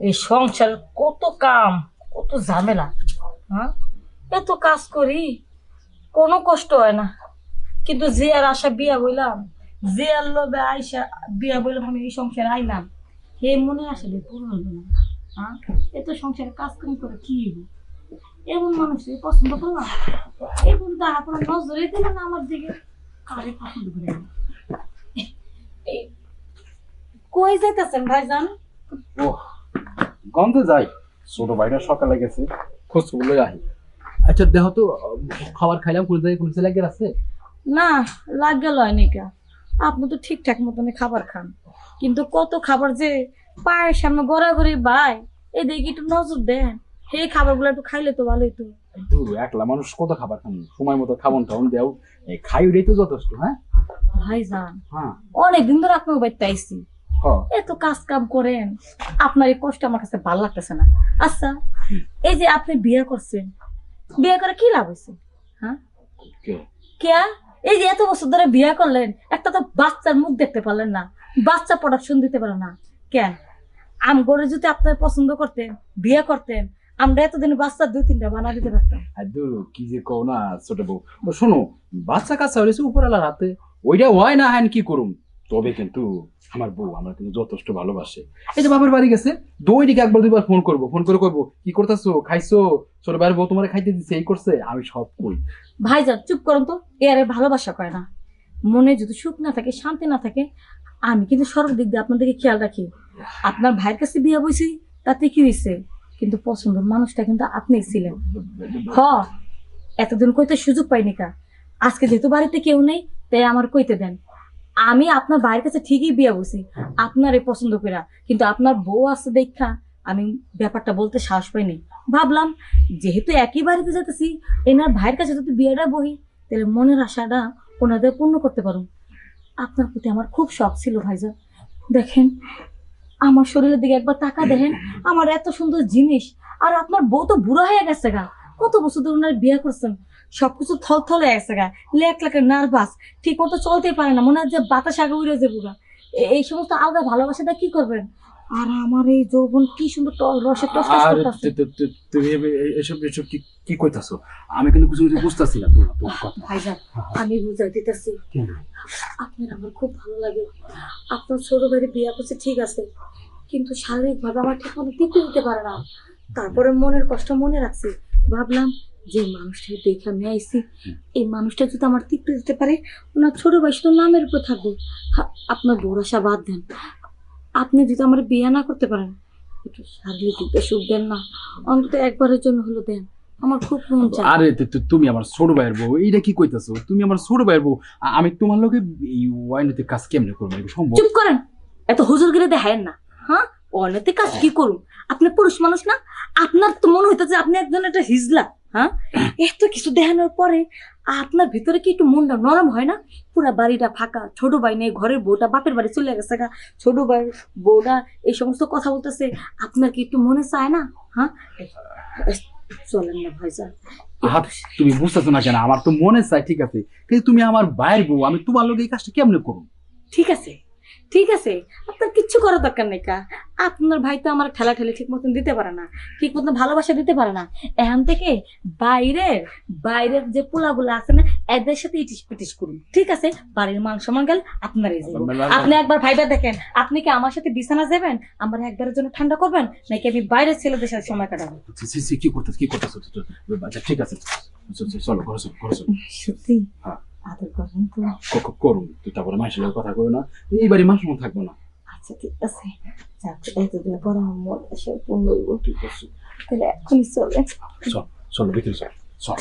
এই সংসার কত কাম, কত ঝামেলা হ্যাঁ? এত কাজ করি, কোনো কষ্ট হয় না। কিন্তু যে আর আশা বিয়া বইলাম, যে আর লোভে আইসা বিয়া বইলাম, আমি এই সংসারে আইলাম, হে মনে আসলে পূরণ হলো না। হ্যাঁ? এত সংসারে কাজ কাম করে কি? এমন মানুষ পছন্দ করলাম এমন তারা কোনো নজরে দিল না আমার দিকে কারে পছন্দ করে কই যাইতেছেন ভাইজান? ও গন্ধে যাই। ছোট ভাইটা সকালে গেছে খোঁজগুলো আহি আচ্ছা দেহ তো খাবার খাইলাম কোন জায়গায় কোন জায়গায় আছে? না লাগে লয় নিকা আপনি তো ঠিকঠাক মতনে খাবার খান। কিন্তু কত খাবার যে পায়ের সামনে গড়াগড়ি বাই এদিকে একটু নজর দেন। সেই খাবারগুলো একটু খাইলে তো ভালোই তো। দূর একলা মানুষ কত খাবার খান? সময় মতো খাবন টাউন দেও। খাই ওটাই তো যথেষ্ট হ্যাঁ? ভাই ভাইজান হ্যাঁ। অনেকদিন ধরে আপনার বাড়িতে আইসি এত কাজ কাম করেন আপনার এই কষ্ট আমার কাছে ভালো লাগতেছে না। আচ্ছা এই যে আপনি বিয়ে করছেন বিয়ে করে কি লাভ হয়েছে? হ্যাঁ? কেয়া এই যে এত বছর ধরে বিয়ে করলেন একটা তো বাচ্চার মুখ দেখতে পারলেন না বাচ্চা প্রোডাকশন দিতে পারেন না। কেন আম গড়ে যদি আপনার পছন্দ করতেন বিয়ে করতেন আমরা এতদিন বাচ্চা দুই তিনটা বানা দিতে পারতাম। দূর কি যে কও না ছোট বউ। শোনো বাচ্চা কাচ্চা হয়েছে উপরালার হাতে ওইটা হয় না হ্যান কি করুম? তবে কিন্তু আমার বউ আমার কিন্তু যথেষ্ট ভালোবাসে। এই যে বাবার বাড়ি গেছে দুই দিকে একবার দুইবার ফোন করব ফোন করে করব কি করতেছো? খাইছো? ছোট ভাইয়ের বউ তোমার খাইতে দিচ্ছে এই করছে? আমি সব কই। ভাইজান চুপ করুন তো এ আরে ভালোবাসা করে না। মনে যদি সুখ না থাকে শান্তি না থাকে আমি কিন্তু সর্বদিক দিয়ে আপনাদেরকে খেয়াল রাখি। আপনার ভাইয়ের কাছে বিয়ে বইছি তাতে কি হয়েছে কিন্তু পছন্দের মানুষটা কিন্তু আপনিই ছিলেন। হ এতদিন কইতে সুযোগ পাইনি কা। আজকে যেহেতু বাড়িতে কেউ নেই তাই আমার কইতে দেন। আমি আপনার ভাইয়ের কাছে ঠিকই বিয়ে বসি আপনারই পছন্দ করা কিন্তু আপনার বউ আছে দেখা, আমি ব্যাপারটা বলতে সাহস পাইনি। ভাবলাম, যেহেতু একই বাড়িতে যেতেছি এনার ভাইয়ের কাছে যদি বিয়েটা বহি তাহলে মনের আশাটা ওনাদের পূর্ণ করতে পারো আপনার প্রতি আমার খুব শখ ছিল ভাইজান। দেখেন, আমার শরীরের দিকে একবার তাকা দেখেন, আমার এত সুন্দর জিনিস, আর আপনার বউ তো বুড়ো হয়ে গেছে গা। কত বছর ধরে ওনার বিয়ে করছেন? সবকিছু থল থল হয়ে গেছে গা। লেক লেকের নার্ভাস ঠিক মতো চলতেই পারে না। মনে হয় যে বাতাস আগে উড়ে যাব গা। এই সমস্ত আলগা ভালোবাসাটা কি করবেন? আর আমার এই যৌবন কি সুন্দর রসে টস টস করতেছে। তুমি এসব এসব কি কি কইতাছো? আমি কিন্তু কিছু বুঝতেছি না তোমার তোমার কথা। ভাইজান আমি বুঝাই দিতেছি। আপনার আমার খুব ভালো লাগে। আপনার ছোট ভাইয়ের বিয়ে করছে ঠিক আছে। কিন্তু শারীরিকভাবে আমার ঠিক মতো তৃপ্তি দিতে পারে না। তারপরে মনের কষ্ট মনে রাখছি। ভাবলাম যে মানুষটা দেখে আমি আইছি এই মানুষটা যদি আমার তৃপ্তি দিতে পারে ওনার ছোট ভাই শুধু নামের উপর থাকব। আপনার ভরসা বাদ দেন। আপনি যদি আমার বিয়ে না করতে পারেন একটু দিক দিয়ে সুখ দেন না। অন্তত একবারের জন্য হলো দেন। আমার খুব মন চায়। আরে তু- তু- তুমি আমার ছোট ভাইয়ের বউ এইটা কি কইতাছো? তুমি আমার ছোট ভাইয়ের বউ আমি তোমার লোকে এই ওয়াইনতে কাজ কেমনে করব? সম্ভব? চুপ করেন। এত হুজুরগিরি দেখায়েন না। হ্যাঁ? অনেতে কাজ কি করুন আপনি পুরুষ মানুষ না? আপনার তো মনে হইতেছে আপনি একজন একটা হিজলা। হ্যাঁ? এত কিছু দেখানোর পরে আপনার ভিতরে কি একটু মনটা নরম হয় না? পুরো বাড়িটা ফাঁকা ছোট ভাই নেই ঘরের বউটা বাপের বাড়ি চলে গেছে গা। ছোট ভাই বউটা এই সমস্ত কথা বলতেছে আপনার কি একটু মনে চায় না? হ্যাঁ? চলেন না ভাই আহা, তুমি বুঝতেছো না কেন আমার তো মনে চাই ঠিক আছে। কিন্তু তুমি আমার ভাইয়ের বউ আমি তোমার লোকে এই কাজটা কেমনে করব ঠিক আছে। ঠিক আছে? আপনার কিচ্ছু করার দরকার নেই কা। আপনার ভাই তো আমার ঠেলা ঠেলে ঠিক মতন দিতে পারে না ঠিক মতন ভালোবাসা দিতে পারে না। এখান থেকে বাইরের বাইরের যে পোলাগুলো আছে না এদের সাথে ইটিস পিটিস করুন। ঠিক আছে? বাড়ির মান সম্মান গেল আপনার যাব। আপনি একবার ভাইবা দেখেন আপনি কি আমার সাথে বিছানা যাবেন? আমার একবারের জন্য ঠান্ডা করবেন? নাকি আমি বাইরের ছেলেদের সাথে সময় কাটাবো? সি- কি করতেছ কি করতেছ? আচ্ছা ঠিক আছে। চলো ঘরে চলো চলো। সত্যি? হ্যাঁ। আদর করবেন তো। করুন তুই তারপরে মাসের লোক কথা কই না এই বাড়ি মানুষ মন থাকব না। আচ্ছা ঠিক আছে। যাক এতদিন আমার মন এসে পূর্ণ হইব। ঠিক আছে। তাহলে এখনই চলে চল চলো ভিতরে চল চল।